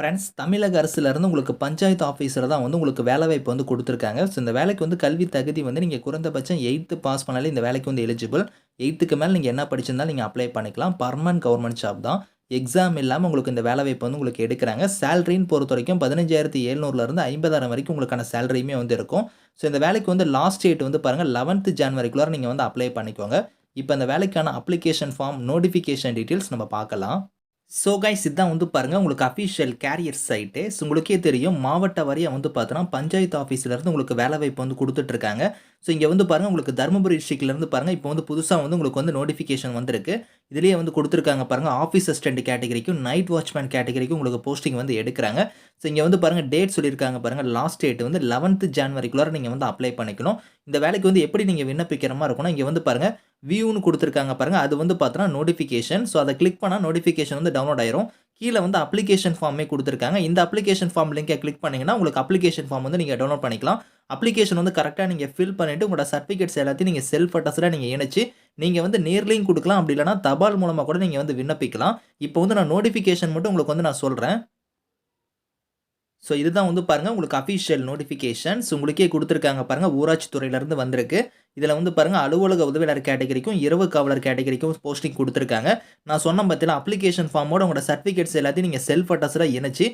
Friends தமிழக அரசுலேருந்து உங்களுக்கு panchayat officer தான் வந்து உங்களுக்கு வேலைவாய்ப்பு வந்து கொடுத்துருக்காங்க. ஸோ இந்த வேலைக்கு வந்து கல்வி தகுதி வந்து நீங்கள் குறைந்தபட்சம் எயித்து பாஸ் பண்ணாலே இந்த வேலைக்கு வந்து எலிஜிபிள் எயித்துக்கு மேலே நீங்கள் என்ன படிச்சிருந்தாலும் நீங்கள் அப்ளை பண்ணிக்கலாம். பர்மனன்ட் கவர்மெண்ட் ஜாப் தான். எக்ஸாம் இல்லாமல் உங்களுக்கு இந்த வேலைவாய்ப்பு வந்து உங்களுக்கு எடுக்கிறாங்க. சேலரின்னு பொறுத்த வரைக்கும் பதினஞ்சாயிரத்தி எழுநூறுலேருந்து ஐம்பதாயிரம் வரைக்கும் உங்களுக்கான சேலரியுமே வந்து இருக்கும். ஸோ இந்த வேலைக்கு வந்து லாஸ்ட் டேட் வந்து பாருங்கள் லெவன்த்து ஜான்வரிக்குள்ளார நீங்கள் வந்து அப்ளை பண்ணிக்கோங்க. இப்போ இந்த வேலைக்கான அப்ளிகேஷன் ஃபார்ம் நோட்டிஃபிகேஷன் டீட்டெயில்ஸ் நம்ம பார்க்கலாம். ஸோ கைஸ் இதான் வந்து பாருங்கள் உங்களுக்கு அஃபிஷியல் கேரியர் சைட்டு ஸோ உங்களுக்கே தெரியும் மாவட்ட வாரியாக வந்து பார்த்தோன்னா பஞ்சாயத்து ஆஃபீஸ்லேருந்து உங்களுக்கு வேலை வாய்ப்பு வந்து கொடுத்துட்ருக்காங்க. ஸோ இங்கே வந்து பாருங்கள் உங்களுக்கு தருமபுரி டிஸ்ட்ரிக்ட்லேருந்து பாருங்கள் இப்போ வந்து புதுசாக வந்து உங்களுக்கு வந்து நோட்டிஃபிகேஷன் வந்திருக்கு. இதுலேயே வந்து கொடுத்துருக்காங்க பாருங்கள் ஆஃபீஸ் அசிஸ்டன்ட் கேட்டகரிக்கும் நைட் வாட்ச்மேன் கேட்டகரிக்கும் உங்களுக்கு போஸ்டிங் வந்து எடுக்கிறாங்க. ஸோ இங்கே வந்து பாருங்கள் டேட் சொல்லியிருக்காங்க பாருங்கள் லாஸ்ட் டேட் வந்து லெவன்த்து ஜான்வரிக்குள்ளார நீங்கள் வந்து அப்ளை பண்ணிக்கணும். இந்த வேலைக்கு வந்து எப்படி நீங்கள் விண்ணப்பிக்கிற மாதிரி இருக்கணும் இங்கே வந்து பாருங்கள் வியூன்னு கொடுத்துருக்காங்க பாருங்கள் அது வந்து பார்த்தோன்னா நோட்டிஃபிகேஷன் ஸோ அதை கிளிக் பண்ணால் நோட்டிஃபிகேஷன் வந்து டவுன்லோட் ஆயிரும். கீழே வந்து அப்ளிகேஷன் ஃபார்மே கொடுத்துருக்காங்க. இந்த அப்ளிகேஷன் ஃபார்ம் லிங்கை கிளிக் பண்ணிங்கன்னா உங்களுக்கு அப்ளிகேஷன் ஃபார்ம் வந்து நீங்கள் டவுன்லோட் பண்ணிக்கலாம். அப்ளிகேஷன் வந்து கரெக்டாக நீங்கள் ஃபில் பண்ணிவிட்டு உங்களோட சர்டிஃபிகேட்ஸ் எல்லாத்தையும் நீங்கள் செல்ஃப் அட்டஸ்டாக நீங்கள் இணைச்சி நீங்கள் வந்து நேர்லையும் கொடுக்கலாம். அப்படி இல்லைனா தபால் மூலமாக கூட நீங்கள் வந்து விண்ணப்பிக்கலாம். இப்போ வந்து நான் நோட்டிஃபிகேஷன் மட்டும் உங்களுக்கு வந்து நான் சொல்கிறேன் ஸோ இதுதான் வந்து பாருங்கள் உங்களுக்கு அஃபிஷியல் நோட்டிஃபிகேஷன்ஸ் உங்களுக்கே கொடுத்துருக்காங்க பாருங்கள் ஊராட்சி துறையிலேருந்து வந்திருக்கு. இதில் வந்து பாருங்கள் அலுவலக உதவியாளர் கேட்டகரிக்கும் இரவு காவலர் கேட்டகரிக்கும் போஸ்டிங் கொடுத்துருக்காங்க. நான் சொன்ன பார்த்தீங்கன்னா அப்ளிகேஷன் ஃபார்மோட உங்களோட சர்டிஃபிகேட்ஸ் எல்லாத்தையும் நீங்கள் செல்ஃப் அட்ரஸில் இணைச்சி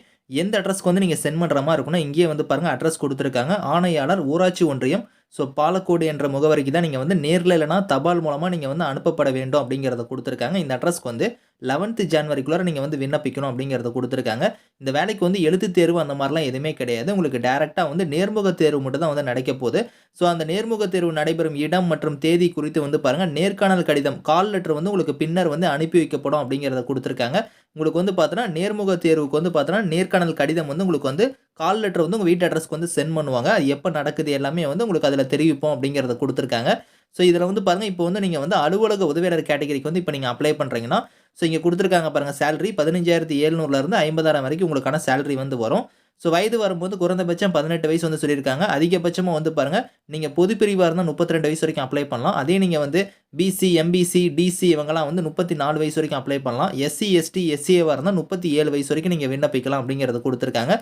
எந்த அட்ரஸ்க்கு வந்து நீங்கள் சென்ட் பண்ணுற மாதிரி இருக்குன்னா இங்கேயே வந்து பாருங்கள் அட்ரஸ் கொடுத்துருக்காங்க. ஆணையாளர் ஊராட்சி ஒன்றியம் ஸோ பாலக்கோடு என்ற முகவரிக்கு தான் நீங்கள் வந்து நேரில் இல்லைனா தபால் மூலமாக நீங்கள் வந்து அனுப்பப்பட வேண்டும் அப்படிங்கிறத கொடுத்துருக்காங்க. இந்த அட்ரஸ்க்கு வந்து லெவன்த்து ஜான்வரிக்குள்ளே நீங்கள் வந்து விண்ணப்பிக்கணும் அப்படிங்கிறத கொடுத்துருக்காங்க. இந்த வேலைக்கு வந்து எழுத்து தேர்வு அந்த மாதிரிலாம் எதுவுமே கிடையாது. உங்களுக்கு டேரெக்டாக வந்து நேர்முக தேர்வு மட்டும் தான் வந்து நடக்க போகுது. ஸோ அந்த நேர்முக தேர்வு நடைபெறும் இடம் மற்றும் தேதி குறித்து வந்து பாருங்கள் நேர்காணல் கடிதம் கால் லெட்டர் வந்து உங்களுக்கு பின்னர் வந்து அனுப்பி வைக்கப்படும் அப்படிங்கிறத கொடுத்துருக்காங்க. உங்களுக்கு வந்து பார்த்தோன்னா நேர்முக தேர்வுக்கு வந்து பார்த்தோன்னா நேர்காணல் கடிதம் வந்து உங்களுக்கு வந்து கால் லெட்டர் வந்து உங்கள் வீட்டு அட்ரஸ்க்கு வந்து சென்ட் பண்ணுவாங்க. அது எப்போ நடக்குது எல்லாமே வந்து உங்களுக்கு அதில் தெரிவிப்போம் அப்படிங்கிறத கொடுத்துருக்காங்க. ஸோ இதில் வந்து பாருங்கள் இப்போ வந்து நீங்கள் வந்து அலுவலக உதவியாளர் கேட்டகரிக்கு வந்து இப்போ நீங்கள் அப்ளை பண்ணுறீங்கன்னா ஸோ இங்கே கொடுத்துருக்காங்க பாருங்கள் சேலரி பதினஞ்சாயிரத்தி எழுநூறுலேருந்து ஐம்பதாயிரம் வரைக்கும் உங்களுக்கான சேலரி வந்து வரும். ஸோ வயது வரும்போது குறைந்தபட்சம் பதினெட்டு வயசு வந்து சொல்லியிருக்காங்க. அதிகபட்சமாக வந்து பாருங்கள் நீங்கள் பொது பிரிவாக இருந்தால் முப்பத்தி ரெண்டு வயசு வரைக்கும் அப்ளை பண்ணலாம். அதே நீங்கள் வந்து பிசி எம்பிசி டிசி இவங்கெல்லாம் வந்து முப்பத்தி நாலு வயசு வரைக்கும் அப்ளை பண்ணலாம். எஸ்சி எஸ்டி எஸ்சிஏவாக இருந்தால் முப்பத்தி ஏழு வயசு வரைக்கும் நீங்கள் விண்ணப்பிக்கலாம் அப்படிங்கிறத கொடுத்துருக்காங்க.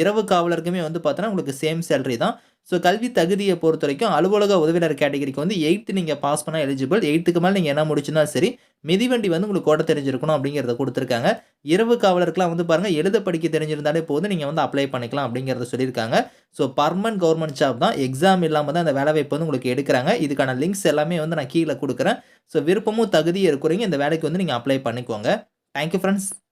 இரவு காவலருக்குமே வந்து பார்த்தோன்னா உங்களுக்கு சேம் சேலரி தான். ஸோ கல்வி தகுதியை பொறுத்த வரைக்கும் அலுவலக உதவியாளர் கேட்டகரிக்கு வந்து எயித்து நீங்கள் பாஸ் பண்ணால் எலிஜிபிள் எயித்துக்கு மேலே நீங்கள் என்ன முடிச்சுனா சரி மிதிவண்டி வந்து உங்களுக்கு ஓட்ட தெரிஞ்சிருக்கணும் அப்படிங்கிறத கொடுத்துருக்காங்க. இரவு காவலருக்குலாம் வந்து பாருங்கள் எழுத படிக்க தெரிஞ்சிருந்தாலே போதும் நீங்கள் வந்து அப்ளை பண்ணிக்கலாம் அப்படிங்கிறத சொல்லியிருக்காங்க. ஸோ பர்மனன்ட் கவர்மெண்ட் ஜாப் தான். எக்ஸாம் இல்லாமல் தான் அந்த வேலைவாய்ப்பு வந்து உங்களுக்கு எடுக்கிறாங்க. இதுக்கான லிங்க்ஸ் எல்லாமே வந்து நான் கீழே கொடுக்குறேன். ஸோ விருப்பமும் தகுதியும் இருக்கிறீங்க இந்த வேலைக்கு வந்து நீங்கள் அப்ளை பண்ணிக்கோங்க. Thank you friends